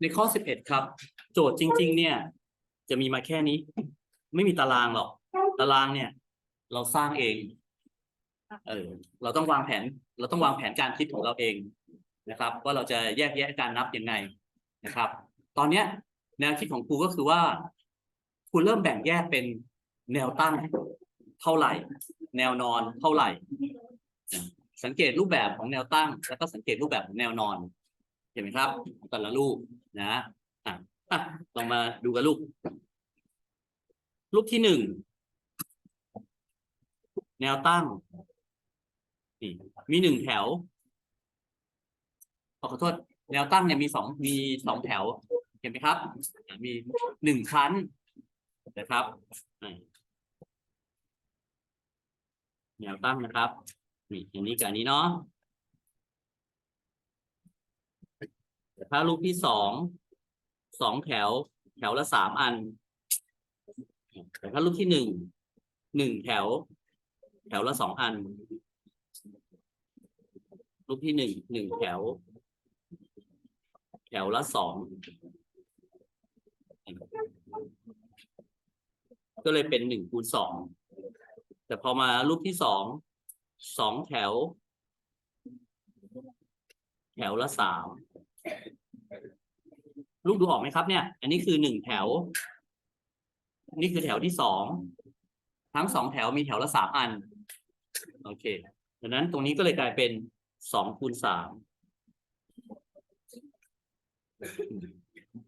ในข้อสิบเอ็ดครับ โจทย์จริง ๆ เนี่ย จะมีมาแค่นี้ ไม่มีตารางหรอก ตารางเนี่ย เราสร้างเอง เออ เราต้องวางแผน เราต้องวางแผนการคิดของเราเองนะครับ ว่าเราจะแยกแยะการนับยังไงนะครับ ตอนเนี้ยแนวคิดของครูก็คือว่าคุณเริ่มแบ่งแยกเป็นแนวตั้งเท่าไหร่ แนวนอนเท่าไหร่ สังเกตรูปแบบของแนวตั้ง แล้วก็สังเกตรูปแบบของแนวนอน เห็นไหมครับของแต่ละรูปนะอะอะลองมาดูกันรูปรูปที่หนึ่งแนวตั้งนี่มีหนึ่งแถวขอขอโทษแนวตั้งเนี่ยมีสองมีสองแถว เห็นไหมครับ มีหนึ่งชั้นนะครับแนวตั้งนะครับนี่อย่างนี้กับอันนี้เนาะ แต่ถ้ารูปที่สองสองแถว แถวละสามอัน แต่ถ้ารูปที่หนึ่งหนึ่งแถว แถวละสองอัน รูปที่หนึ่งหนึ่งแถว แถวละสองก็เลยเป็นหนึ่งคูณสอง แต่พอมารูปที่สอง สองแถว แถวละสาม ลูกดูออกไหมครับเนี่ย อันนี้คือหนึ่งแถวนี่คือแถวที่สอง ทั้งสองแถวมีแถวละสามอัน โอเคดังนั้นตรงนี้ก็เลยกลายเป็นสองคูณสาม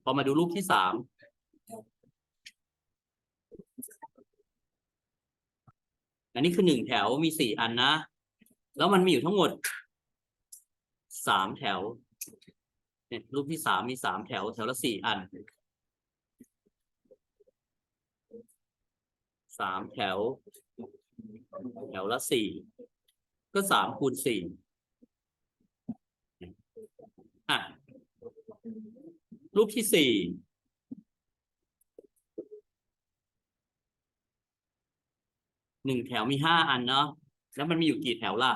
พอมาดูรูปที่สามอันนี้คือหนึ่งแถวมีสี่อันนะ แล้วมันมีอยู่ทั้งหมดสามแถว เนี่ยรูปที่สามมีสามแถวแถวละสี่อันสามแถว แถวละสี่ก็สามคูณสี่อะรูปที่สี่หนึ่งแถวมีห้าอันเนาะแล้วมันมีอยู่กี่แถวล่ะ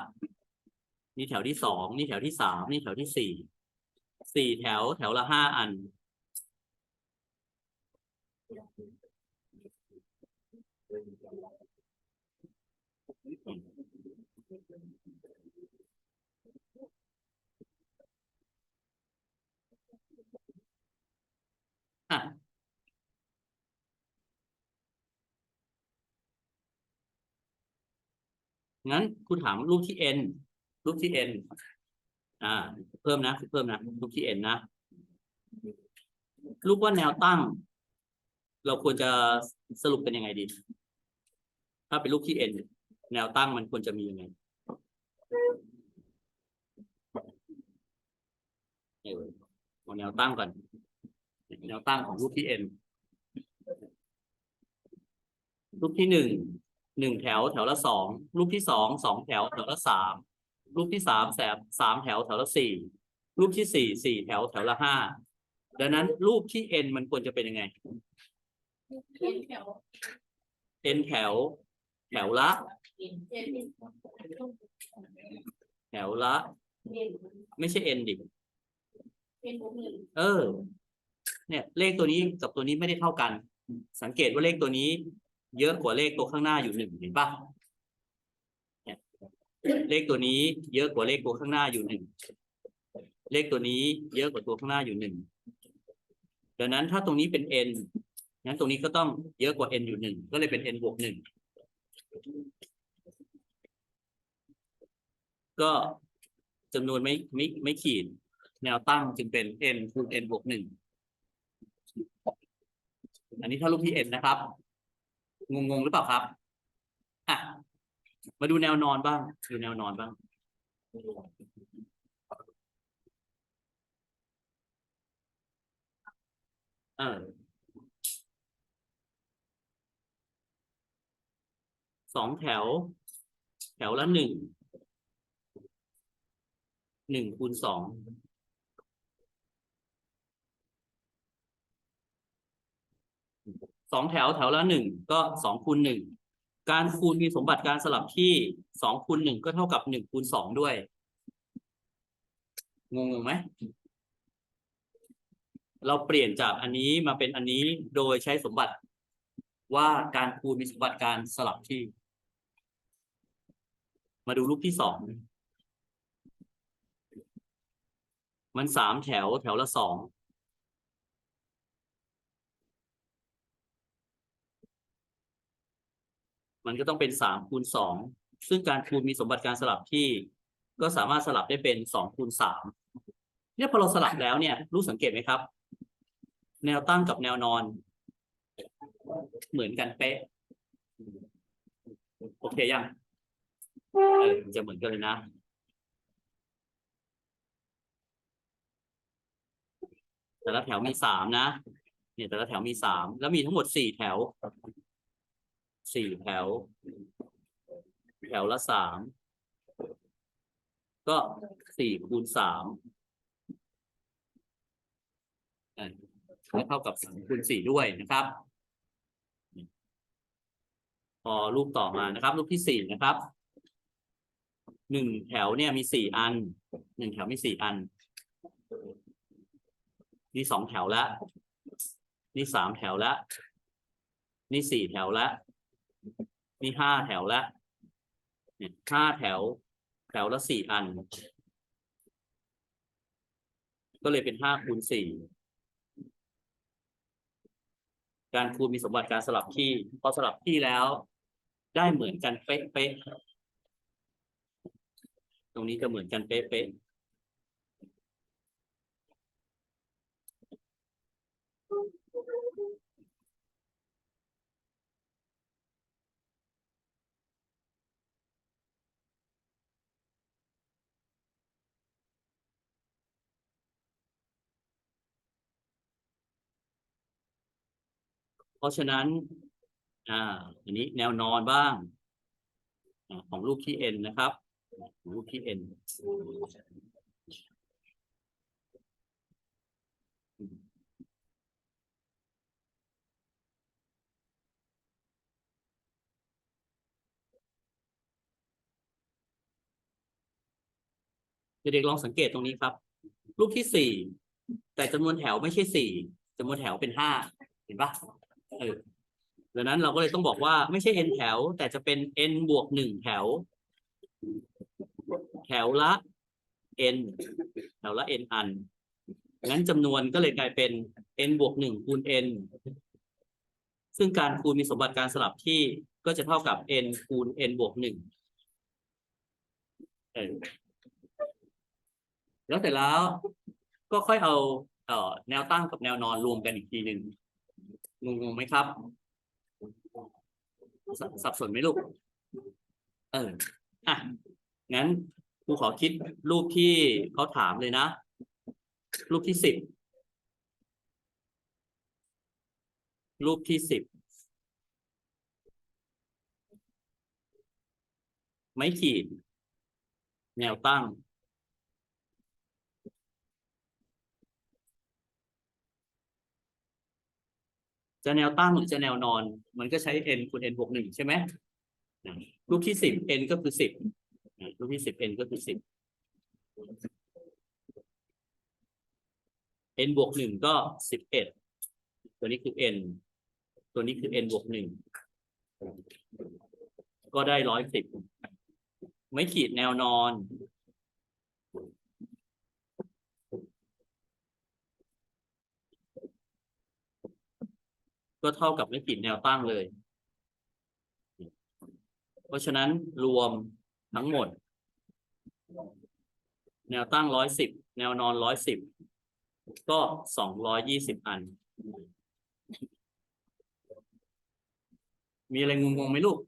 นี่แถวที่สองนี่แถวที่สามนี่แถวที่สี่ สี่แถวแถวละห้าอัน อะงั้นคุณถามรูปที่ n รูปที่ n อ่า เพิ่มนะเพิ่มนะรูปที่ n นนะรูปว่าแนวตั้ง เราควรจะสรุปเป็นยังไงดี ถ้าเป็นรูปที่ n แนวตั้งมันควรจะมียังไงเออเอาแนวตั้งก่อน แนวตั้งของรูปที่ n รูปที่หนึ่งหนึ่งแถวแถวละสองรูปที่สองสองแถวแถวละสาม รูปที่สามแสบสามแถวแถวละสี่รูปที่สี่สี่แถวแถวละห้าดังนั้นรูปที่ n มันควรจะเป็นยังไง n แถว แถวละ แถวละ ไม่ใช่ n ดิเออ เนี่ย เลขตัวนี้กับตัวนี้ไม่ได้เท่ากัน สังเกตว่าเลขตัวนี้ เยอะกว่าเลขตัวข้างหน้าอยู่หนึ่งเห็นปะเนี่ย เลขตัวนี้เยอะกว่าเลขตัวข้างหน้าอยู่หนึ่งเลขตัวนี้เยอะกว่าตัวข้างหน้าอยู่หนึ่งดังนั้นถ้าตรงนี้เป็น n งั้นตรงนี้ก็ต้องเยอะกว่า n อยู่หนึ่งก็เลยเป็น n บวกหนึ่งก็จำนวนไม่ไม่ไม่ขีด แนวตั้งจึงเป็น n คูณ n บวกหนึ่งอันนี้ถ้ารูปที่ n นะครับ งงงหรือเปล่าครับอะ มาดูแนวนอนบ้างดูแนวนอนบ้าง เออสองแถว แถวละหนึ่งหนึ่งคูณสองสองแถวแถวละหนึ่งก็สองคูณหนึ่ง การคูณมีสมบัติการสลับที่สองคูณหนึ่งก็เท่ากับหนึ่งคูณสองด้วยงงงไหม เราเปลี่ยนจากอันนี้มาเป็นอันนี้โดยใช้สมบัติว่าการคูณมีสมบัติการสลับที่ มาดูรูปที่สอง มันสามแถวแถวละสอง มันก็ต้องเป็นสามคูณสองซึ่งการคูณมีสมบัติการสลับที่ ก็สามารถสลับได้เป็นสองคูณสามเนี่ยพอเราสลับแล้วเนี่ย รู้สังเกตไหมครับ แนวตั้งกับแนวนอน เหมือนกันเป๊ะโอเคยังเออจะเหมือนกันเลยนะแต่ละแถวมีสามนะ เนี่ยแต่ละแถวมีสามแล้วมีทั้งหมดสี่แถว สี่แถว แถวละสาม ก็สี่คูณสามอะก็เท่ากับสามคูณสี่ด้วยนะครับ พอรูปต่อมานะครับ รูปที่สี่นะครับ หนึ่งแถวเนี่ยมีสี่อัน หนึ่งแถวมีสี่อัน นี่สองแถวแล้ว นี่สามแถวแล้ว นี่สี่แถวแล้ว นี่ห้าแถวแล้วห้าแถว แถวละสี่อัน ก็เลยเป็นห้าคูณสี่การคูณมีสมบัติการสลับที่ พอสลับที่แล้ว ได้เหมือนกันเป๊ะๆตรงนี้จะเหมือนกันเป๊ะๆ เพราะฉะนั้น อ่า อันนี้แนวนอนบ้างอของรูปที่ n นะครับของรูปที่ n เด็กๆลองสังเกตตรงนี้ครับ รูปที่สี่แต่จำนวนแถวไม่ใช่สี่จำนวนแถวเป็นห้าเห็นปะ เออดังนั้นเราก็เลยต้องบอกว่าไม่ใช่ n แถว แต่จะเป็น n บวกหนึ่งแถว แถวละ n แถวละ n อันงั้นจำนวนก็เลยกลายเป็น n บวกหนึ่งคูณ n ซึ่งการคูณมีสมบัติการสลับที่ก็จะเท่ากับ n คูณ n บวกหนึ่งแล้วเสร็จแล้วก็ค่อยเอาเอ่อแนวตั้งกับแนวนอนรวมกันอีกทีหนึ่ง งงไหมครับ สสับสนไหมลูก เออ อะ งั้นครูขอคิดรูปที่เขาถามเลยนะ รูปที่สิบ รูปที่สิบ ไม้ขีด แนวตั้ง จะแนวตั้งหรือจะแนวนอน มันก็ใช้ n คูณ n บวกหนึ่งใช่ไหมรูปที่สิบ n ก็คือสิบรูปที่สิบ n ก็คือสิบ n บวกหนึ่งก็สิบเอ็ดตัวนี้คือ n ตัวนี้คือ n บวกหนึ่งก็ได้ร้อยสิบไม่ขีดแนวนอน ก็เท่ากับไม่ขีดแนวตั้งเลย เพราะฉะนั้นรวมทั้งหมด แนวตั้งร้อยสิบแนวนอนร้อยสิบก็สองร้อยยี่สิบอัน มีอะไรงงๆไหมลูก